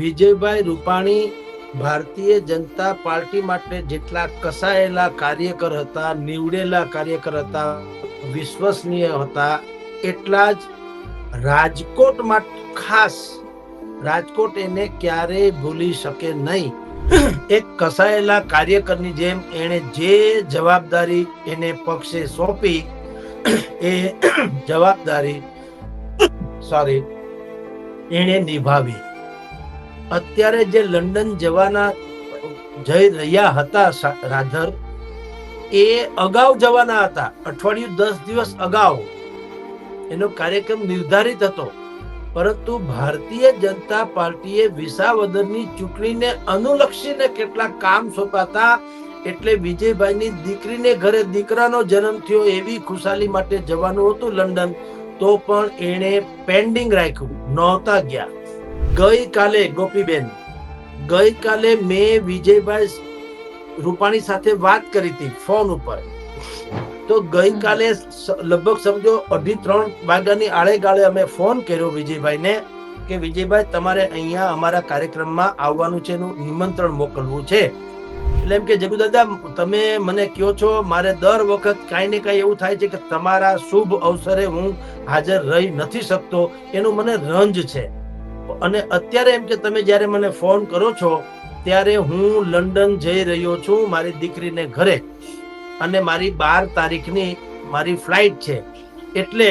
Vijaybhai Rupani Bharatiya Janata party માટે જેટલા કસાયેલા કાર્યકર હતા, નીવડેલા કાર્યકર હતા, વિશ્વસનીય હતા, એટલા જ રાજકોટ માટે ખાસ, રાજકોટ એને ક્યારેય ભૂલી શકે નહીં. એક કસાયેલા કાર્યકરની જેમ એણે જે જવાબદારી એને પક્ષે સોંપી, એ જવાબદારી સોરી એણે નિભાવી. અત્યારે જે લંડન જવાના જઈ રહ્યા હતા રાધર, એ અગાઉ જવાના હતા. અઠવાડિયું દસ દિવસ અગાઉ. એનો કાર્યક્રમ નિર્ધારિત હતો. પરંતુ ભારતીય જનતા પાર્ટીએ વિસાવદરની ચૂંટણીને અનુલક્ષીને કેટલાક કામ સોંપાતા એટલે વિજયભાઈની દીકરીને ઘરે દીકરાનો જન્મ થયો એવી ખુશાલી માટે જવાનું હતું લંડન. તો પણ એણે પેન્ડિંગ રાખ્યું. નહોતા ગયા. ગઈકાલે ગોપીબેન, ગઈકાલે મેં વિજયભાઈ રૂપાણી સાથે વાત કરી હતી ફોન ઉપર. તો ગઈકાલે લગભગ સમજો અઢી ત્રણ વાગ્યાની આળે ગાળે અમે ફોન કર્યો વિજયભાઈને કે વિજયભાઈ, તમારે અહીંયા અમારા કાર્યક્રમમાં આવવાનું છે એનું નિમંત્રણ મોકલવું છે. એટલે એમ કે જગુ દાદા તમે મને કહો છો, મારે દર વખત કાંઈ ને કાંઈ એવું થાય છે કે તમારા શુભ અવસરે હું હાજર રહી નથી શકતો. એનું મને રંજ છે. અને અત્યારે એમ કે તમે જ્યારે મને ફોન કરો છો, ત્યારે હું લંડન જઈ રહ્યો છું મારી દીકરીને ઘરે. અને મારી બાર તારીખની મારી ફ્લાઇટ છે. એટલે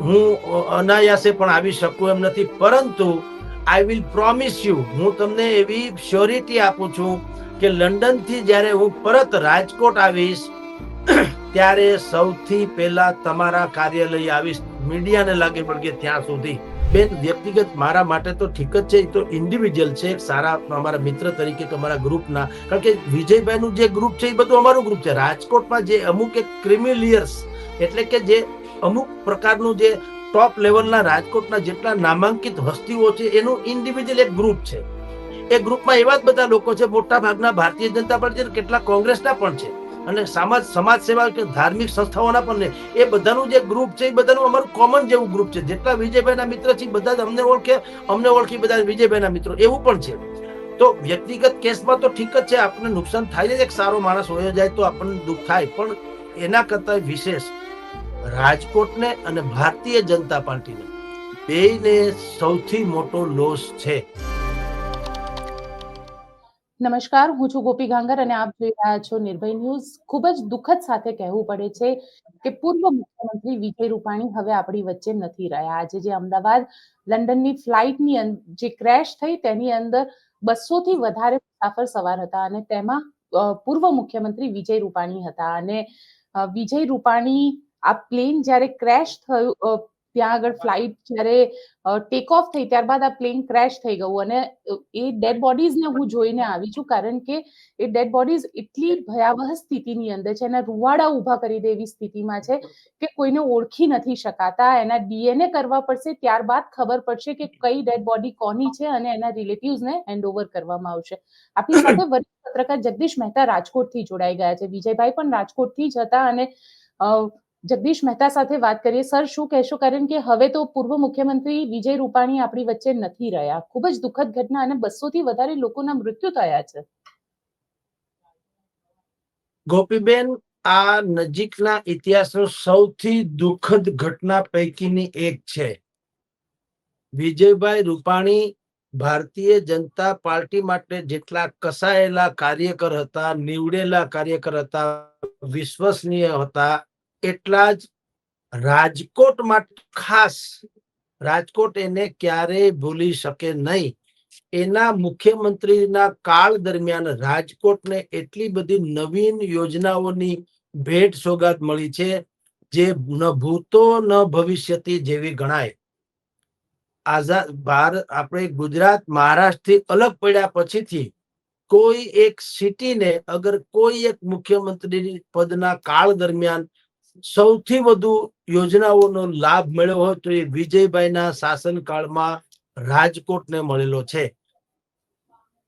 હું અનાયાસે પણ આવી શકું એમ નથી. પરંતુ આઈ વિલ પ્રોમિસ યુ હું તમને એવી શ્યોરિટી આપું છું કે લંડનથી જ્યારે હું પરત રાજકોટ આવીશ, ત્યારે સૌથી પહેલા તમારા કાર્યાલય આવીશ. મીડિયાને લાગે પણ કે ત્યાં સુધી. બેન, વ્યક્તિગત મારા માટે તો ઠીક જ છે તો ઇન્ડિવિજ્યુઅલ છે, સારા અમારા મિત્ર તરીકે કે અમારા ગ્રુપના કારણ કે વિજયભાઈનું જે ગ્રુપ છે, એ બધું અમારું ગ્રુપ છે. રાજકોટમાં જે અમુક એક ક્રિમિલિયર્સ એટલે કે જે અમુક પ્રકારનું જે ટોપ લેવલના રાજકોટના જેટલા નામાંકિત હસ્તીઓ છે, એનું ઇન્ડિવિજ્યુઅલ એક ગ્રુપ છે. એ ગ્રુપમાં એવા જ બધા લોકો છે મોટા ભાગના ભારતીય જનતા પાર્ટી કેટલા કોંગ્રેસના પણ છે. અને સમાજ સમાજ સેવા કે ધાર્મિક સંસ્થાઓના પણ એ બધાનું જે ગ્રુપ છે, એ બધાનું અમારું કોમન જેવું ગ્રુપ છે. જેટલા વિજયભાઈના મિત્ર છે બધા અમને ઓળખે, અમને ઓળખી બધા વિજયભાઈના મિત્રો. એવું પણ છે. તો વ્યક્તિગત કેસમાં તો ઠીક જ છે, આપણને નુકસાન થાય જ એક સારો માણસ હોયો જાય તો આપણને દુઃખ થાય. પણ એના કરતા વિશેષ રાજકોટને અને ભારતીય જનતા પાર્ટીને બેને સૌથી મોટો લોસ છે. નમસ્કાર, હું છું ગોપી ગાંગર અને આપ જોઈ રહ્યા છો નિર્ભય ન્યૂઝ. ખૂબ જ દુઃખદ સાથે કહેવું પડે છે કે પૂર્વ મુખ્યમંત્રી વિજય રૂપાણી હવે આપણી વચ્ચે નથી રહ્યા. આજે જે અમદાવાદ લંડનની ફ્લાઇટની જે ક્રેશ થઈ તેની અંદર બસો થી વધારે મુસાફર સવાર હતા અને તેમાં પૂર્વ મુખ્યમંત્રી વિજય રૂપાણી હતા. અને વિજય રૂપાણી આ પ્લેન જ્યારે ક્રેશ થયું ત્યાં આગળ ફ્લાઇટ જ્યારે ટેક ઓફ થઈ ત્યારબાદ આ પ્લેન ક્રેશ થઈ ગયું અને એ ડેડ બોડીઝને હું જોઈને આવી છું કારણ કે એ ડેડ બોડીઝ એટલી ભયાવહ સ્થિતિની અંદર છે એના રૂવાડા ઊભા કરી દે એવી સ્થિતિમાં છે કે કોઈને ઓળખી નથી શકાતા. એના ડીએનએ કરવા પડશે ત્યારબાદ ખબર પડશે કે કઈ ડેડ બોડી કોની છે અને એના રિલેટિવ્સને હેન્ડ ઓવર કરવામાં આવશે. આપણી સાથે વરિષ્ઠ પત્રકાર જગદીશ મહેતા રાજકોટથી જોડાઈ ગયા છે. વિજયભાઈ પણ રાજકોટથી જ હતા અને જગદીશ મહેતા સાથે વાત કરીએ. સર, શું કહેશો? કારણ કે હવે તો પૂર્વ મુખ્યમંત્રી વિજય રૂપાણી આપણી વચ્ચે નથી રહ્યા. ખૂબ જ દુઃખદ ઘટના અને બસો થી વધારે લોકોના મૃત્યુ થયા છે. ગોપીબેન, આ નજીકના ઇતિહાસનો સૌથી દુઃખદ ઘટના પૈકીની એક છે. વિજયભાઈ રૂપાણી ભારતીય જનતા પાર્ટી માટે જેટલા કસાયેલા કાર્યકર હતા, નીવડેલા કાર્યકર હતા, વિશ્વસનીય હતા એટલા જ રાજકોટ માટે ખાસ, રાજકોટ એને ક્યારેય ભૂલી શકે નહીં. એના મુખ્યમંત્રીના કાળ દરમિયાન રાજકોટને એટલી બધી નવીન યોજનાઓની ભેટ સોગાદ મળી છે, જે ન ભૂતો ન ભવિષ્યથી જેવી ગણાય. આઝાદ ભારત આપણે ગુજરાત મહારાષ્ટ્રથી અલગ પડ્યા પછીથી કોઈ એક સિટીને અગર કોઈ એક મુખ્યમંત્રી પદના કાળ દરમિયાન સૌથી વધુ યોજનાઓનો લાભ મળ્યો હોય તો એ વિજયભાઈના શાસનકાળમાં રાજકોટને મળેલો છે.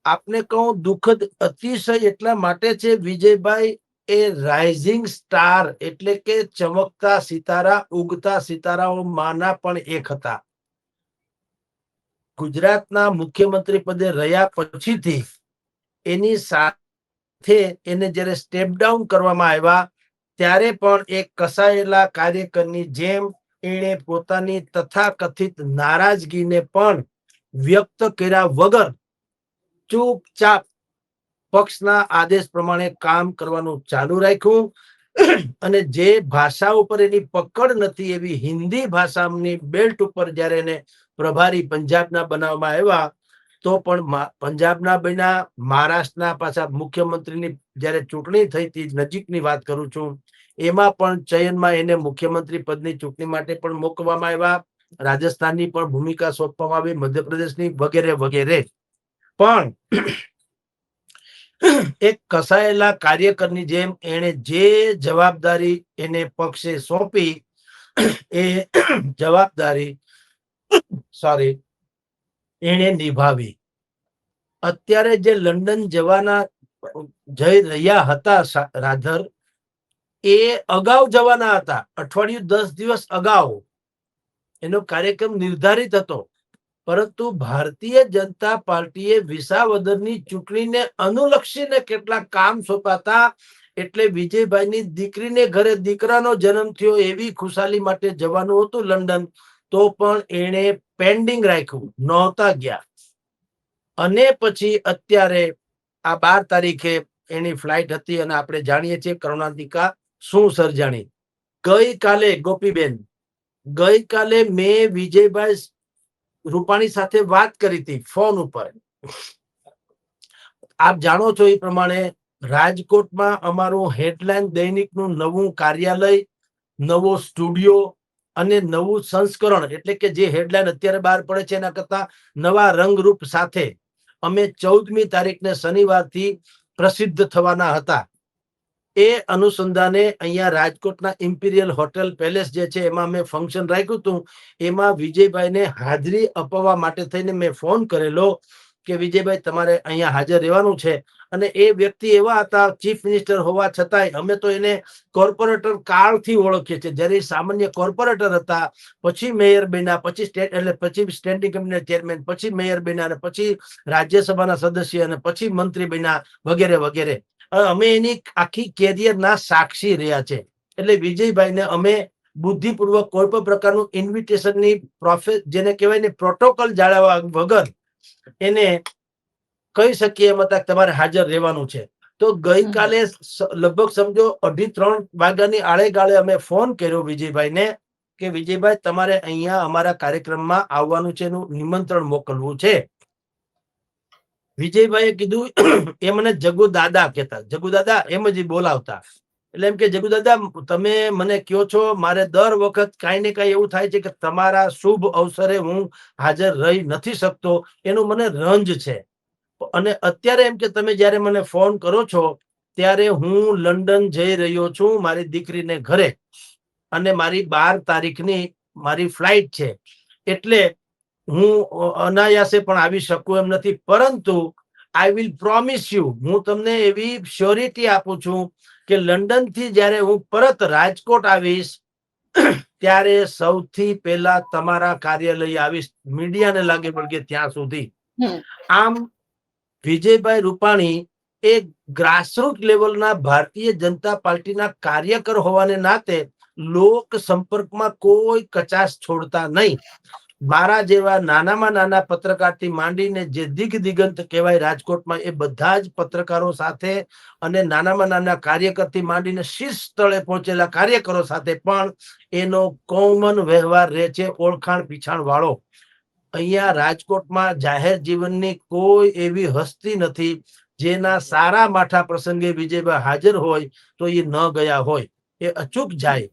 આપને કહું, દુઃખદ અતિશય એટલા માટે છે, વિજયભાઈ એ રાઇઝિંગ સ્ટાર એટલે કે ચમકતા સિતારા, ઉગતા સિતારાઓમાંના પણ એક હતા. ગુજરાતના મુખ્યમંત્રી પદે રહ્યા પછીથી એની સાથે એને જ્યારે સ્ટેપ ડાઉન કરવામાં આવ્યા ત્યારે પણ એક કસાયેલા કાર્યકરની જેમ એણે પોતાની તથાકથિત નારાજગીને પણ વ્યક્ત કર્યા વગર ચૂપચાપ પક્ષના આદેશ પ્રમાણે કામ કરવાનું ચાલુ રાખ્યું. અને જે ભાષા ઉપર એની પકડ નથી એવી હિન્દી ભાષાની બેલ્ટ ઉપર જ્યારે એને પ્રભારી પંજાબના બનાવવામાં આવ્યા, તો પણ પંજાબના બન્યા, મહારાષ્ટ્રના પાછા મુખ્યમંત્રીની જ્યારે ચૂંટણી થઈ હતી નજીકની વાત કરું છું. એમાં પણ ચયનમાં એને મુખ્યમંત્રી પદની ચૂંટણી માટે પણ મોકલવામાં આવ્યા. રાજસ્થાનની પણ ભૂમિકા સોંપવામાં આવી, મધ્યપ્રદેશની વગેરે વગેરે. પણ એક કસાયેલા કાર્યકરની જેમ એને જે જવાબદારી એને પક્ષે સોંપી, એ જવાબદારી સોરી એને નિભાવી. અત્યારે જે લંડન જવાના જઈ રહ્યા હતા રાધર. એ અગાઉ જવાના હતા. અઠવાડિયું દસ દિવસ અગાઉ એનો કાર્યક્રમ નિર્ધારિત હતો. પરંતુ ભારતીય જનતા પાર્ટીએ વિસાવદરની ચૂંટણીને અનુલક્ષીને કેટલાક કામ સોંપાતા એટલે વિજયભાઈની દીકરીને ઘરે દીકરાનો જન્મ થયો એવી ખુશાલી માટે જવાનું હતું લંડન, તો પણ એણે પેન્ડિંગ રાખ્યું, નહોતા ગયા. અને પછી અત્યારે આ બાર તારીખે એની ફ્લાઇટ હતી અને આપણે જાણીએ છીએ કરુણાંતિકા શું સર્જાણી. ગઈકાલે ગોપીબેન, ગઈકાલે મેં વિજયભાઈ રૂપાણી સાથે વાત કરી હતી ફોન ઉપર. આપ જાણો છો એ પ્રમાણે રાજકોટમાં અમારું હેડલાઇન દૈનિકનું નવું કાર્યાલય, નવો સ્ટુડિયો અને નવું સંસ્કરણ, એટલે કે જે હેડલાઇન અત્યારે બહાર પડે છે એના કરતા નવા રંગરૂપ સાથે અમે ચૌદમી તારીખને શનિવારથી પ્રસિદ્ધ થવાના હતા. એ અનુસંધાને અહીંયા રાજકોટના ઇમ્પિરિયલ હોટેલ પેલેસ જે છે, એમાં મેં ફંક્શન રાખ્યું હતું. એમાં વિજયભાઈને હાજરી અપાવવા માટે થઈને મેં ફોન કરેલો. કે વિજયભાઈ, તમારે અહીંયા હાજર રહેવાનું છે. અને એ વ્યક્તિ એવા હતા, ચીફ મિનિસ્ટર હોવા છતાંય અમે તો એને કોર્પોરેટર કાળથી ઓળખીએ છીએ. જ્યારે સામાન્ય કોર્પોરેટર હતા, પછી મેયર બન્યા, પછી સ્ટેટ, એટલે પછી સ્ટેન્ડિંગ કમિટીના ચેરમેન, પછી મેયર બન્યા અને પછી રાજ્યસભાના સદસ્ય અને પછી મંત્રી બન્યા, વગેરે વગેરે. અમે એની આખી કેરિયરના સાક્ષી રહ્યા છે. એટલે વિજયભાઈને અમે બુદ્ધિપૂર્વક કોઈ પણ પ્રકારનું ઇન્વિટેશનની પ્રોફે જેને કહેવાય ને પ્રોટોકોલ જાળવવા વગર એને કહી શકીએ એમ હતા તમારે હાજર રહેવાનું છે. તો ગઈકાલે લગભગ સમજો અઢી ત્રણ વાગ્યાની આળે ગાળે અમે ફોન કર્યો વિજયભાઈને કે વિજયભાઈ તમારે અહીંયા અમારા કાર્યક્રમમાં આવવાનું છે એનું નિમંત્રણ મોકલવું છે. વિજયભાઈએ કીધું એ મને જગુ દાદા કહેતા. જગુ દાદા એમ જ બોલાવતા. એટલે એમ કે, જગુ દાદા, તમે મને કયો છો, મારે દર વખત કાંઈ ને કાંઈ એવું થાય છે કે તમારા શુભ અવસરે હું હાજર રહી નથી શકતો, એનું મને રંજ છે. અને અત્યારે એમ કે, તમે જ્યારે મને ફોન કરો છો, ત્યારે હું લંડન જઈ રહ્યો છું, મારી દીકરીને ઘરે. અને મારી બાર તારીખની મારી ફ્લાઇટ છે. એટલે હું અનાયાસે પણ આવી શકું એમ નથી. પરંતુ આઈ વિલ પ્રોમિસ યુ હું તમને એવી શ્યોરિટી આપું છું કે લંડનથી જ્યારે હું પરત રાજકોટ આવીશ ત્યારે સૌથી પહેલા તમારા કાર્યાલય આવીશ મીડિયાને લાગે પડકે ત્યાં સુધી. આમ વિજયભાઈ રૂપાણી એ ગ્રાસરૂટ લેવલના ભારતીય જનતા પાર્ટીના કાર્યકર હોવાને નાતે લોક સંપર્કમાં કોઈ કચાશ છોડતા નહીં. મારા જેવા નાનામાં નાના પત્રકારથી માંડીને જે દિગ દિગંત કહેવાય રાજકોટમાં, એ બધા જ પત્રકારો સાથે અને નાનામાં નાના કાર્યકરથી માંડીને શીર્ષ સ્થળે પહોંચેલા કાર્યકરો સાથે પણ એનો કોમન વ્યવહાર રહે છે ઓળખાણ પીછાણ વાળો. અહીંયા રાજકોટમાં જાહેર જીવનની કોઈ એવી હસ્તી નથી જેના સારા માઠા પ્રસંગે વિજયભાઈ હાજર હોય તો એ ન ગયા હોય. એ અચૂક જાય.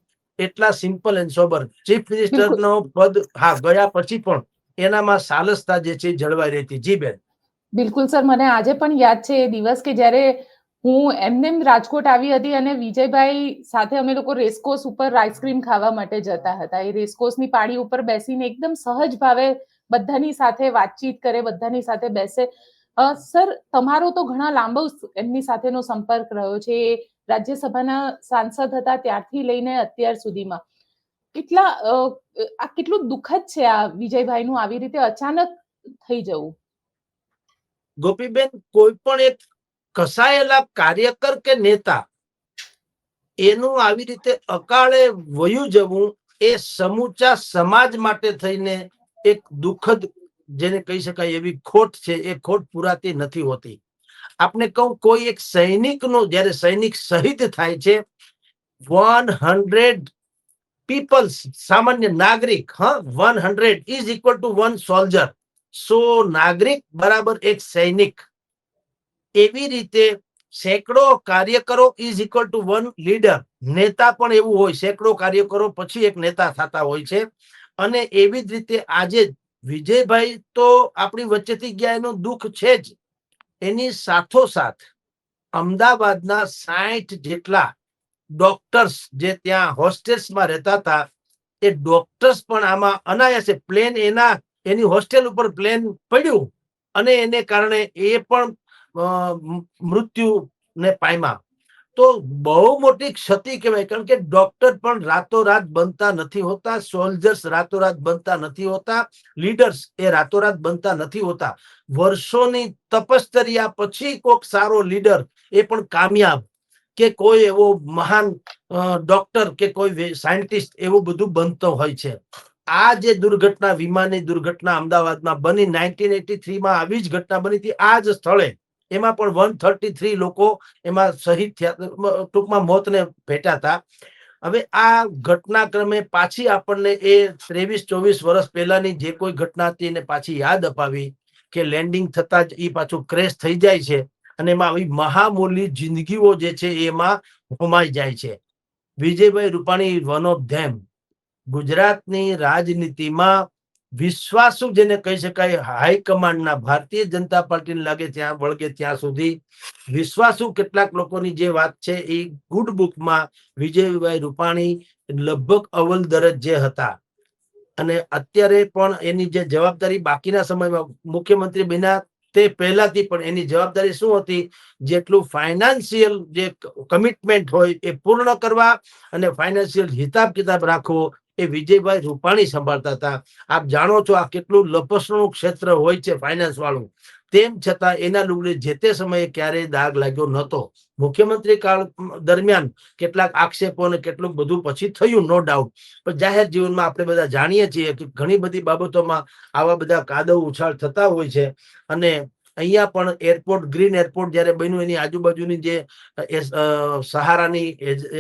એટલા simple and sober chief minister નો પદ હા ગયા પછી પણ એનામાં સાલસતા જે છે જળવાઈ રહેતી. જી બેન. બિલકુલ સર મને આજે પણ યાદ છે એ દિવસ કે જ્યારે હું એમને રાજકોટ આવી હતી અને વિજયભાઈ સાથે અમે લોકો રેસકોર્સ ઉપર આઈસ્ક્રીમ ખાવા માટે જતા હતા. એ રેસકોર્સની પાળી ઉપર બેસીને એકદમ સહજ ભાવે બધાની સાથે વાતચીત કરે બધાની સાથે બેસે. સર તમારો તો ઘણા લાંબો એમની સાથેનો સંપર્ક રહ્યો છે. એ રાજ્યસભાના સાંસદ હતા ત્યારથી લઈને અત્યાર સુધીમાં. કેટલા આ કેટલું દુઃખદ છે આ વિજયભાઈનું આવી રીતે અચાનક થઈ જવું? ગોપીબેન, કોઈ પણ એક કસાયેલા કાર્યકર કે નેતા એનું આવી રીતે અકાળે વયું જવું એ સમૂચા સમાજ માટે થઈને એક દુઃખદ, જેને કહી શકાય એવી ખોટ છે, એ ખોટ પુરાતી નથી હોતી. આપણે કહું, કોઈ એક સૈનિકનો, જ્યારે સૈનિક શહીદ થાય છે, વન હંડ્રેડ પીપલ્સ, સામાન્ય નાગરિક, હા, one hundred is equal to one soldier. સો નાગરિક બરાબર એક સૈનિક. એવી રીતે સેંકડો કાર્યકરો is equal to one leader. નેતા પણ એવું હોય, સેંકડો કાર્યકરો પછી એક નેતા થતા હોય છે. અને એવી જ રીતે આજે વિજયભાઈ તો આપણી વચ્ચેથી ગયા, એનું દુઃખ છે જ. એની સાથોસાથ અમદાવાદના સાઠ જેટલા ડોક્ટર્સ જે ત્યાં હોસ્ટેલ્સમાં રહેતા હતા, એ ડોક્ટર્સ પણ આમાં અનાયાસે પ્લેન એના, એની હોસ્ટેલ ઉપર પ્લેન પડ્યું અને એને કારણે એ પણ મૃત્યુ ને પામ્યા. તો બહુ મોટી ક્ષતિ કહેવાય. કારણ કે ડોક્ટર પણ રાતોરાત બનતા નથી હોતા સોલ્જર્સ રાતોરાત બનતા નથી હોતા લીડર્સ એ રાતોરાત બનતા નથી હોતા. વર્ષોની તપશ્ચર્યા પછી કોઈક સારો લીડર એ પણ કામયાબ કે કોઈ એવો મહાન ડોક્ટર કે કોઈ સાયન્ટિસ્ટ એવું બધું બનતો હોય છે. આ જે દુર્ઘટના, વિમાનની દુર્ઘટના અમદાવાદમાં બની નાઇન્ટીન એટી થ્રીમાં આવી જ ઘટના બની હતી. આ જ સ્થળે એમાં પણ વન થર્ટી થ્રી લોકો એમાં શહીદ થયા ટૂંકમાં મોતને ભેટા હતા. હવે આ ઘટનાક્રમે પાછી આપણને એ ત્રેવીસ ચોવીસ વર્ષ પહેલાની જે કોઈ ઘટના હતી એને પાછી યાદ અપાવી કે લેન્ડિંગ થતા જ એ પાછું ક્રેશ થઈ જાય છે અને એમાં આવી મહામૂલી જિંદગીઓ જે છે એમાં હોમાઈ જાય છે. Vijaybhai Rupani one of them ગુજરાતની રાજનીતિમાં વિશ્વાસુ જેને કહી શકાય હાઈકમાન્ડના ભારતીય જનતા પાર્ટીને લાગે ત્યાં વળગે ત્યાં સુધી. વિશ્વાસુ કેટલાક લોકોની જે વાત છે એ ગુડ બુકમાં વિજયભાઈ રૂપાણી લગભગ અવ્વલ દરજ્જે હતા. અને અત્યારે પણ એની જે જવાબદારી બાકીના સમયમાં મુખ્યમંત્રી બન્યા તે પહેલાથી પણ એની જવાબદારી શું હતી? જેટલું ફાઇનાન્શિયલ જે કમિટમેન્ટ હોય એ પૂર્ણ કરવા અને ફાઇનાન્શિયલ હિસાબ કિતાબ રાખવો એ વિજયભાઈ રૂપાણી સંભાળતા હતા. આપ જાણો છો આ કેટલું લપસણું ક્ષેત્ર હોય છે ફાઇનાન્સ વાળું. તેમ છતાં એના લુગડે જે તે સમયે ક્યારેય દાગ લાગ્યો નહોતો. મુખ્યમંત્રી કાળ દરમિયાન કેટલાક આક્ષેપો અને કેટલું બધું પછી થયું નો ડાઉટ પણ જાહેર જીવનમાં આપણે બધા જાણીએ છીએ કે ઘણી બધી બાબતોમાં આવા બધા કાદવ ઉછાળ થતા હોય છે. અને અહીંયા પણ એરપોર્ટ ગ્રીન એરપોર્ટ જ્યારે બન્યું, એની આજુબાજુની જે સહારાની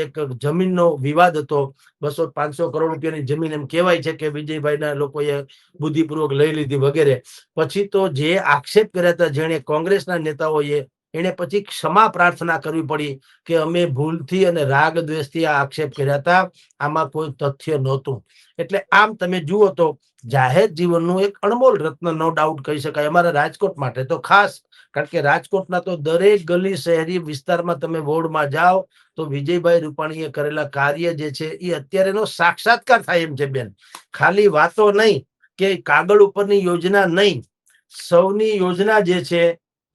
એક જમીનનો વિવાદ હતો. બસો પાંચસો કરોડ રૂપિયાની જમીન એમ કહેવાય છે કે વિજયભાઈના લોકોએ બુદ્ધિપૂર્વક લઈ લીધી વગેરે. પછી તો જે આક્ષેપ કર્યા હતા જેણે કોંગ્રેસના નેતાઓએ એને પછી ક્ષમા પ્રાર્થના કરવી પડી કે અમે ભૂલથી અને રાગ દ્વેષથી આ આક્ષેપ કર્યા હતા. આમાં કોઈ તથ્ય નહોતું. એટલે આમ તમે જુઓ તો જાહેર જીવનનું એક અણમોલ રત્ન નો ડાઉટ કહી શકાય. અમારા રાજકોટ માટે તો ખાસ, કારણ કે રાજકોટના તો દરેક ગલી, શહેરી વિસ્તારમાં તમે વોર્ડમાં જાઓ તો વિજયભાઈ રૂપાણીએ કરેલા કાર્ય જે છે એ અત્યારેનો સાક્ષાત્કાર થાય એમ છે બેન. ખાલી વાતો નહીં કે કાગળ ઉપરની યોજના નહીં, સૌની યોજના જે છે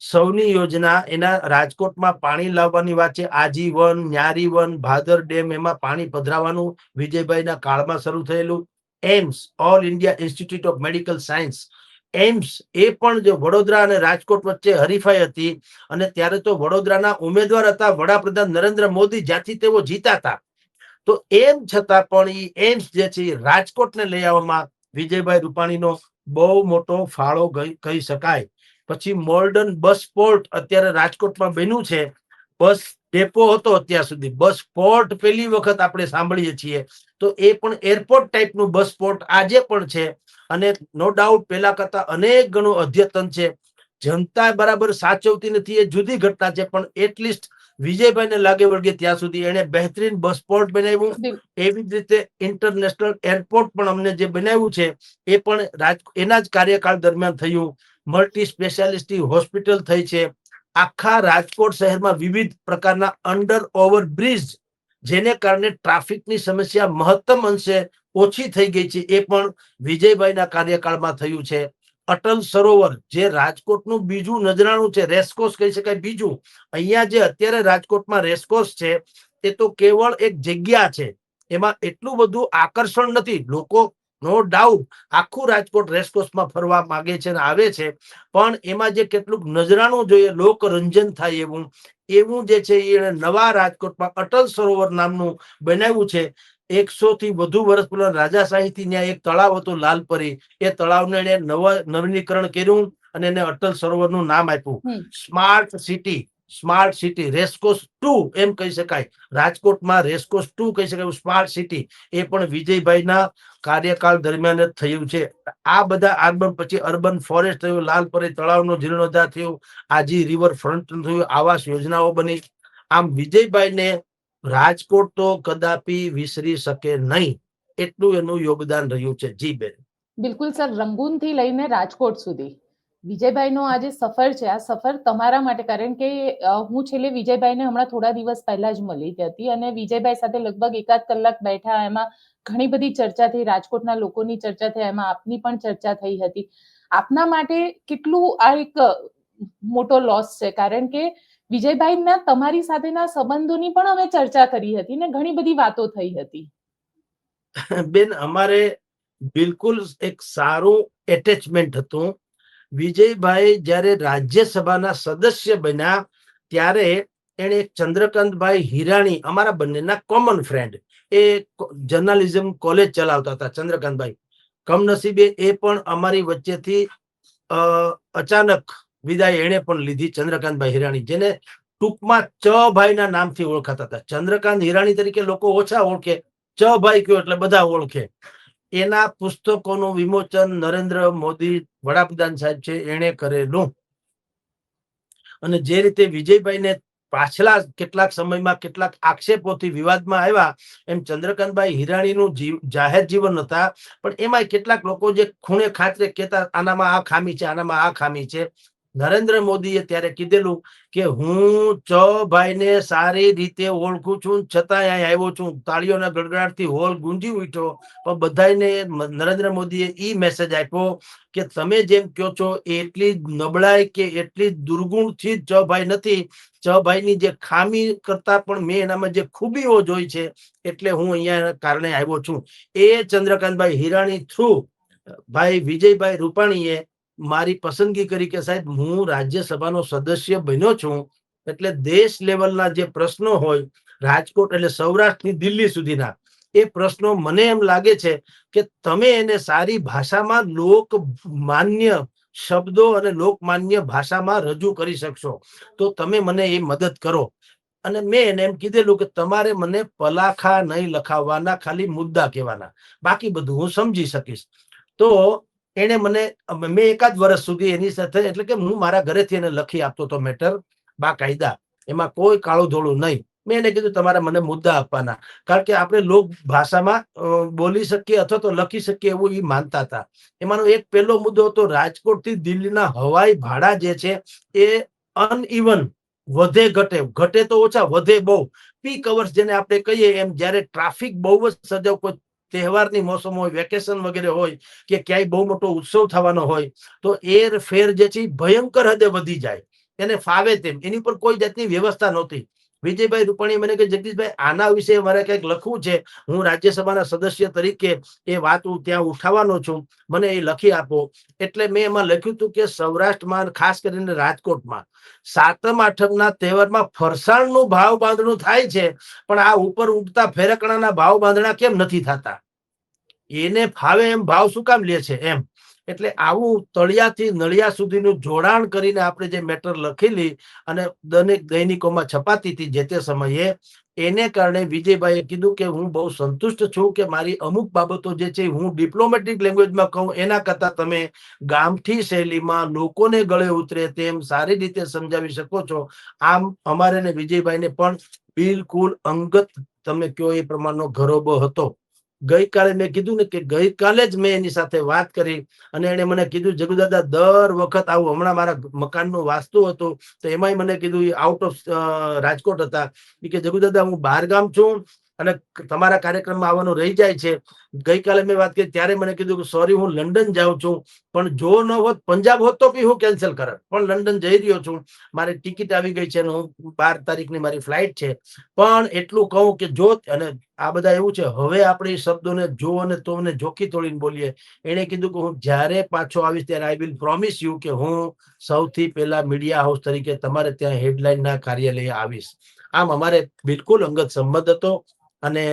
સૌની યોજના એના રાજકોટમાં પાણી લાવવાની વાત છે. આજીવન, ન્યારીવન, ભાદર ડેમ એમાં પાણી પધરાવાનું વિજયભાઈના કાળમાં શરૂ થયેલું. AIIMS, all India institute of medical science. AIIMS એ પણ જો વડોદરા અને રાજકોટ વચ્ચે હરીફાઈ હતી અને ત્યારે તો વડોદરાના ઉમેદવાર હતા વડાપ્રધાન નરેન્દ્ર મોદી, જ્યાંથી તેઓ જીતા હતા તો એમ છતાં પણ એ એમ્સ જે છે રાજકોટને લઈ આવવામાં વિજયભાઈ રૂપાણીનો બહુ મોટો ફાળો કહી શકાય. પછી મોર્ડન બસ પોર્ટ અત્યારે રાજકોટમાં બન્યું છે. બસ ડેપો હતો અત્યાર સુધી. બસ પોર્ટ પહેલી વખત આપણે સાંભળીએ છીએ. તો એ પણ એરપોર્ટ ટાઈપનું બસ પોર્ટ આજે પણ છે. અને નો ડાઉટ પેલા કરતા અનેક ગણું અધ્યતન છે. જનતા બરાબર સાચવતી નથી એ જુદી ઘટના છે પણ એટલીસ્ટ વિજયભાઈને લાગે વળગે ત્યાં સુધી એને બહેતરીન બસ પોર્ટ બનાવ્યું. એવી જ રીતે ઇન્ટરનેશનલ એરપોર્ટ પણ અમને જે બનાવ્યું છે એ પણ રાજ એના જ કાર્યકાળ દરમિયાન થયું. મલ્ટી સ્પેશિયાલિસ્ટી હોસ્પિટલ થઈ છે. આખા રાજકોટ શહેરમાં વિવિધ પ્રકારના અંડર ઓવર બ્રિજ જેને કારણે ટ્રાફિકની સમસ્યા મહત્તમ અંશે ઓછી થઈ ગઈ છે. એ પણ વિજયભાઈના કાર્યકાળમાં થયું છે. અટલ સરોવર, જે રાજકોટનું બીજું નજરાણું છે, રેસકોર્સ કહી શકાય. બીજું, અહીંયા જે અત્યારે રાજકોટમાં રેસકોર્સ છે, એ તો કેવળ એક જગ્યા છે. એમાં એટલું બધું આકર્ષણ નથી. લોકો નો ડાઉટ આખું રાજકોટ રેસકોર્સમાં ફરવા માંગે છે અને આવે છે. પણ એમાં જે કેટલુંક નજરાણું જોઈએ લોકરંજન થાય એવું એવું જે છે એને નવા રાજકોટમાં અટલ સરોવર નામનું બનાવ્યું છે. એકસો થી વધુ વર્ષ પહેલા રાજાશાહીથી ત્યાં એક તળાવ હતું લાલપરી એ તળાવને એને નવ નવીનીકરણ કર્યું અને એને અટલ સરોવરનું નામ આપ્યું. Smart city smart city racecourse two એમ કહી શકાય. રાજકોટમાં રેસકોર્સ ટુ કહી શકાય સ્માર્ટ સિટી. એ પણ વિજયભાઈના કાર્યકાળ દરમિયાન જ થયું છે. આ બધા અર્બન પછી અર્બન ફોરેસ્ટ થયું લાલપરી તળાવનો જીર્ણોદ્ધાર થયો, આજી રિવર ફ્રન્ટ થયું, આવાસ યોજનાઓ બની. આમ વિજયભાઈને રાજકોટ તો કદાપી વિસરી શકે નહીં. એટલું એનું યોગદાન રહ્યું છે. જી બેન. બિલકુલ સર, રંગૂનથી લઈને રાજકોટ સુધી. વિજયભાઈનો આ જે સફર છે. આ સફર તમારા માટે, કારણ કે હું છેલ્લે વિજયભાઈને હમણાં થોડા દિવસ પહેલા જ મળી હતી અને વિજયભાઈ સાથે લગભગ એકાદ કલાક બેઠા એમાં ઘણી બધી ચર્ચા થઈ. રાજકોટના લોકોની ચર્ચા થઈ, એમાં આપની પણ ચર્ચા થઈ હતી. આપના માટે કેટલું આ એક મોટો લોસ છે, કારણ કે વિજયભાઈના તમારી સાથેના સંબંધોની પણ અમે ચર્ચા કરી હતી ને ઘણી બધી વાતો થઈ હતી. બેન, અમારે બિલકુલ એક સારું એટેચમેન્ટ હતું. વિજયભાઈ જ્યારે રાજ્યસભાના સદસ્ય બન્યા, ત્યારે એણે ચંદ્રકાંતભાઈ હિરાણી, અમારા બંનેના કોમન ફ્રેન્ડ એ જર્નાલિઝમ કોલેજ ચલાવતા હતા ચંદ્રકાંતભાઈ. કમનસીબે એ પણ અમારી વચ્ચેથી અચાનક વિદાય એણે પણ લીધી ચંદ્રકાંતભાઈ હિરાણી, જેને ટૂંકમાં ચ ભાઈના નામથી ઓળખાતા હતા. ચંદ્રકાંત હિરાણી તરીકે લોકો ઓછા ઓળખે, ચ ભાઈ કયો એટલે બધા ઓળખે. એના પુસ્તકોનું વિમોચન નરેન્દ્ર મોદી વડાપ્રધાન સાહેબ છે, એણે કરેલું. અને જે રીતે વિજયભાઈને પાછલા કેટલાક સમયમાં કેટલાક આક્ષેપોથી વિવાદમાં આવ્યા, એમ ચંદ્રકાંતભાઈ હિરાણીનું જાહેર જીવન હતા. પણ એમાં કેટલાક લોકો જે ખૂણે ખાતરે કહેતા, આનામાં આ ખામી છે, આનામાં આ ખામી છે. નરેન્દ્ર મોદીએ ત્યારે કીધેલું કે હું ચ ભાઈને સારી રીતે ઓળખું છું, છતાં અહીંયા આવ્યો છું. તાળીઓના ગડગડાટથી હોલ ગુંજી ઉઠ્યો. પણ બધાને નરેન્દ્ર મોદીએ ઈ મેસેજ આપ્યો કે તમે જેમ કહો છો એટલી નબળાઈ કે એટલી દુર્ગુણથી જ ચ ભાઈ નથી. ચ ભાઈની જે ખામી કરતા પણ મેં એનામાં જે ખૂબીઓ જોઈ છે એટલે હું અહીંયા કારણે આવ્યો છું. એ ચંદ્રકાંતભાઈ હિરાણી થ્રુ, ભાઈ વિજયભાઈ રૂપાણીએ મારી પસંદગી કરી કે સાહેબ, હું રાજ્યસભાનો સદસ્ય બન્યો છું, એટલે દેશ લેવલના જે પ્રશ્નો હોય, રાજકોટ એટલે સૌરાષ્ટ્રથી દિલ્હી સુધીના, એ પ્રશ્નો મને એમ લાગે છે કે તમે એને સારી ભાષામાં લોક માન્ય શબ્દો અને લોકમાન્ય ભાષામાં રજૂ કરી શકશો. તો તમે મને એ મદદ કરો. અને મેં એને એમ કીધેલું કે તમારે મને પલાખા નહીં લખાવવાના, ખાલી મુદ્દા કહેવાના. બાકી બધું હું સમજી શકીશ. તો એને મને મેં એકાદ વર્ષ સુધી એની સાથે, એટલે કે હું મારા ઘરેથી એને લખી આપતો હતો મેટર બાકાયદા એમાં કોઈ કાળું ધોળું નહીં. મેં એને કીધું, તમારે મને મુદ્દા આપવાના. કારણ કે આપણે લોક ભાષામાં બોલી શકીએ અથવા તો લખી શકીએ એવું એ માનતા હતા. એમાંનો એક પહેલો મુદ્દો હતો, રાજકોટથી દિલ્હીના હવાઈ ભાડા જે છે, એ અનઇવન વધે ઘટે. ઘટે તો ઓછા, વધે બહુ. પીક અવર્સ જેને આપણે કહીએ એમ, જ્યારે ટ્રાફિક બહુ જ સજાવ કોઈ તહેવારની મોસમ હોય વેકેશન વગેરે હોય, કે ક્યાંય બહુ મોટો ઉત્સવ થવાનો હોય, તો એર ફેર જે છે ભયંકર હદે વધી જાય. એને ફાવે તેમ. એની પર કોઈ જાતની વ્યવસ્થા નહોતી. વિજયભાઈ રૂપાણી મને કે જગદીશભાઈ, આના વિશે મારે કંઈક લખવું છે. હું રાજ્યસભાના સદસ્ય તરીકે એ વાત હું ત્યાં ઉઠાવવાનો છું. મને એ લખી આપો. એટલે મેં એમાં લખ્યું હતું કે સૌરાષ્ટ્રમાં, ખાસ કરીને રાજકોટમાં, સાતમ આઠમના તહેવારમાં ફરસાણનું ભાવ બાંધણું થાય છે, પણ આ ઉપર ઉડતા ફેરકણાના ભાવ બાંધણા કેમ નથી થતા? એને ફાવે એમ ભાવ શું કામ લે છે? એમ. એટલે આવું તળિયાથી નળિયા સુધીનું જોડાણ કરીને આપણે જે મેટર લખેલી અને દૈનિક દૈનિકોમાં છપાતી હતી જે તે સમયે, એને કારણે વિજયભાઈએ કીધું કે હું બહુ સંતુષ્ટ છું કે મારી અમુક બાબતો જે છે હું ડિપ્લોમેટિક લેંગ્વેજમાં કહું, એના કરતાં તમે ગામઠી શૈલીમાં લોકોને ગળે ઉતરે તેમ સારી રીતે સમજાવી શકો છો. આમ અમારે ને વિજયભાઈને પણ બિલકુલ અંગત, તમે કયો એ પ્રમાણનો ઘરોબો હતો. ગઈકાલે મેં કીધું ને કે ગઈકાલે જ મેં એની સાથે વાત કરી અને એણે મને કીધું, જગુદાદા, દર વખત આવું હમણાં મારા મકાનનું વાસ્તુ હતું. તો એમાંય મને કીધું આઉટ ઓફ રાજકોટ હતા. કે, જગુદાદા, હું બહાર ગામ છું અને તમારા કાર્યક્રમમાં આવવાનું રહી જાય છે. ગઈકાલે મેં વાત કરી, ત્યારે મને કીધું કે, સોરી, હું લંડન જાઉં છું. પણ જો ન હોત, પંજાબ હોત તો બી હું કેન્સલ કરત. પણ લંડન જઈ રહ્યો છું. મારી ટિકિટ આવી ગઈ છે અને હું બાર તારીખની મારી ફ્લાઇટ છે. પણ એટલું કહું કે જો અને આ બધા એવું છે, હવે આપણે શબ્દોને જો અને તો અને જોખી તોડીને બોલીએ. એણે કીધું કે, હું જ્યારે પાછો આવીશ ત્યારે આઈ વિલ પ્રોમિસ યુ કે હું સૌથી પહેલા મીડિયા હાઉસ તરીકે તમારે ત્યાં હેડલાઇનના કાર્યાલયે આવીશ. આમ અમારે બિલકુલ અંગત સંબંધ હતો. અને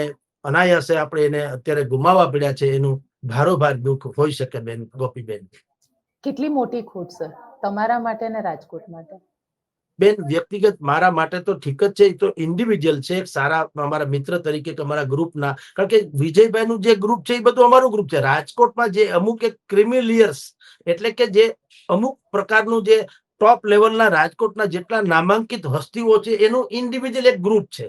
અનાયાસે આપણે એને અત્યારે ગુમાવવા પડ્યા છે એનું ભારોભાર દુઃખ હોઈ શકે બેન ગોપીબેન. કેટલી મોટી ખોટ સર? તમારા માટે ને રાજકોટ માટે? બેન વ્યક્તિગત મારા માટે તો ઠીક જ છે તો ઇન્ડિવિજ્યુઅલ છે સારા અમારા મિત્ર તરીકે કે અમારા ગ્રુપના. કારણ કે વિજયભાઈનું જે ગ્રુપ છે એ બધું અમારું ગ્રુપ છે. રાજકોટમાં જે અમુક એક ક્રિમિલિયર્સ એટલે કે જે અમુક પ્રકારનું જે ટોપ લેવલના રાજકોટના જેટલા નામાંકિત હસ્તીઓ છે એનું ઇન્ડિવિજ્યુઅલ એક ગ્રુપ છે.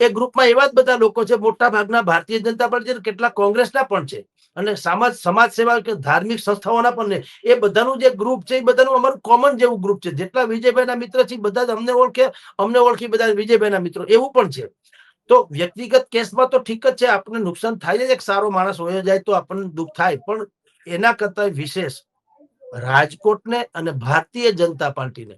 એ ગ્રુપમાં એવા જ બધા લોકો છે મોટા ભાગના ભારતીય જનતા પાર્ટી છે, કેટલા કોંગ્રેસના પણ છે. અને સમાજ સમાજ સેવા કે ધાર્મિક સંસ્થાઓના પણ એ બધાનું જે ગ્રુપ છે એ બધાનું અમારું કોમન જેવું ગ્રુપ છે. જેટલા વિજયભાઈના મિત્ર છે બધા જ અમને ઓળખે અમને ઓળખી બધા વિજયભાઈના મિત્રો. એવું પણ છે. તો વ્યક્તિગત કેસમાં તો ઠીક જ છે આપણને નુકસાન થાય જ એક સારો માણસ હોયો જાય તો આપણને દુઃખ થાય. પણ એના કરતા વિશેષ રાજકોટને અને ભારતીય જનતા પાર્ટીને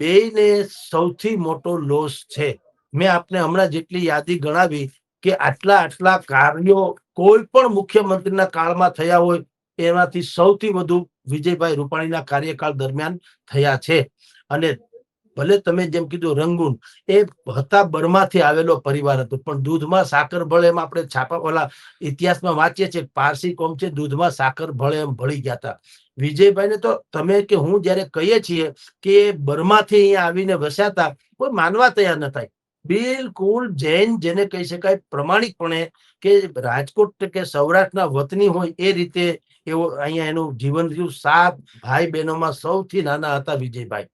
બેયને સૌથી મોટો લોસ છે. મેં આપને હમણાં જેટલી યાદી ગણાવી કે આટલા આટલા કાર્યો કોઈ પણ મુખ્યમંત્રીના કાળમાં થયા હોય એમાંથી સૌથી વધુ વિજયભાઈ રૂપાણીના કાર્યકાળ દરમિયાન થયા છે. અને ભલે તમે જેમ કીધું રંગૂન, એ હતા બર્માથી આવેલો પરિવાર હતો, પણ દૂધમાં સાકર ભળે એમ આપણે છાપા, ઓલા ઇતિહાસમાં વાંચીએ છીએ પારસી કોમ છે, દૂધમાં સાકર ભળે એમ ભળી ગયા હતા. વિજયભાઈને તો તમે કે હું જ્યારે કહીએ છીએ કે બર્માથી અહીંયા આવીને વસ્યા હતા, કોઈ માનવા તૈયાર ન થાય. બિલકુલ જૈન જેને કહી શકાય પ્રમાણિકપણે કે રાજકોટ કે સૌરાષ્ટ્રના વતની હોય એ રીતે એવો અહીંયા એનું જીવન રહ્યું. સાત ભાઈ બહેનોમાં સૌથી નાના હતા વિજયભાઈ.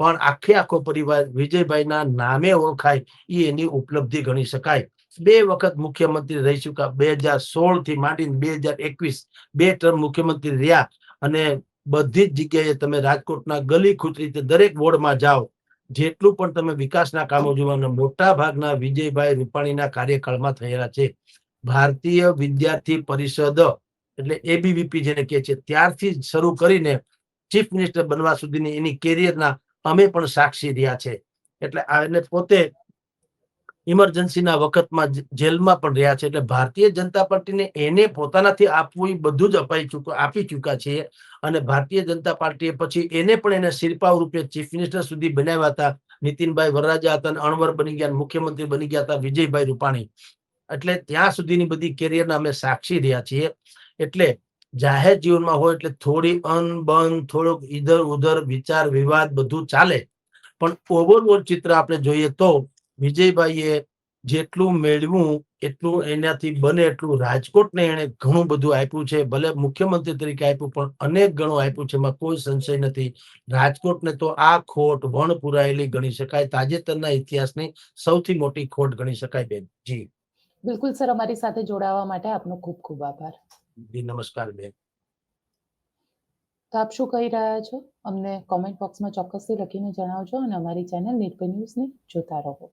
પણ આખે આખો પરિવાર વિજયભાઈના નામે ઓળખાય એ એની ઉપલબ્ધિ ગણી શકાય. બે વખત મુખ્યમંત્રી રહી ચુક્યા બે હજાર સોળથી માંડીને બે હજાર એકવીસ બે ટર્મ મુખ્યમંત્રી રહ્યા અને બધી જ જગ્યાએ તમે રાજકોટના ગલી રીતે દરેક વોર્ડમાં જાઓ જેટલું પણ તમે વિકાસના કામો જોવાના મોટા ભાગના વિજયભાઈ રૂપાણીના કાર્યકાળમાં થયેલા છે. ભારતીય વિદ્યાર્થી પરિષદ એટલે એબીવીપી જેને કહે છે ત્યારથી શરૂ કરીને ચીફ મિનિસ્ટર બનવા સુધીની એની કેરિયરના અમે પણ સાક્ષી રહ્યા છે. એટલે એને પોતે ઇમરજન્સીના વખતમાં જેલમાં પણ રહ્યા છે. એટલે ભારતીય જનતા પાર્ટીને એને પોતાનાથી આપવું એ બધું જ અપાઈ ચૂક આપી ચૂક્યા છે અને ભારતીય જનતા પાર્ટીએ પછી એને પણ એને શિરપાવ રૂપે ચીફ મિનિસ્ટર સુધી બનાવ્યા હતા. નીતિનભાઈ વરરાજા હતા અને અણવર બની ગયા મુખ્યમંત્રી બની ગયા હતા વિજયભાઈ રૂપાણી. એટલે ત્યાં સુધીની બધી કેરિયરના અમે સાક્ષી રહ્યા છીએ. એટલે જાહેર જીવનમાં હોય એટલે થોડી અનબન થોડોક ઈધર ઉધર, વિચાર વિવાદ બધું ચાલે. પણ ઓવરઓલ ચિત્ર આપણે જોઈએ તો વિજયભાઈએ જેટલું મેળવું એટલું એનાથી બને એટલું રાજકોટને એને ઘણું બધું આપ્યું છે. ભલે મુખ્યમંત્રી તરીકે આપ્યું પણ અનેક ગણું આપ્યું છે. એમાં કોઈ સંશય નથી. રાજકોટને તો આ ખોટ વણ પુરાયેલી ગણી શકાય. તાજેતરના ઇતિહાસની સૌથી મોટી ખોટ ગણી શકાય બેન. જી. બિલકુલ સર અમારી સાથે જોડાવા માટે આપનો ખૂબ ખૂબ આભાર. જી નમસ્કાર બેન. તો આપ શું કહી રહ્યા છો? અમને કોમેન્ટ બોક્સમાં ચોક્કસથી લખીને જણાવજો અને અમારી ચેનલ નિર્ભય ન્યૂઝને જોતા રહો.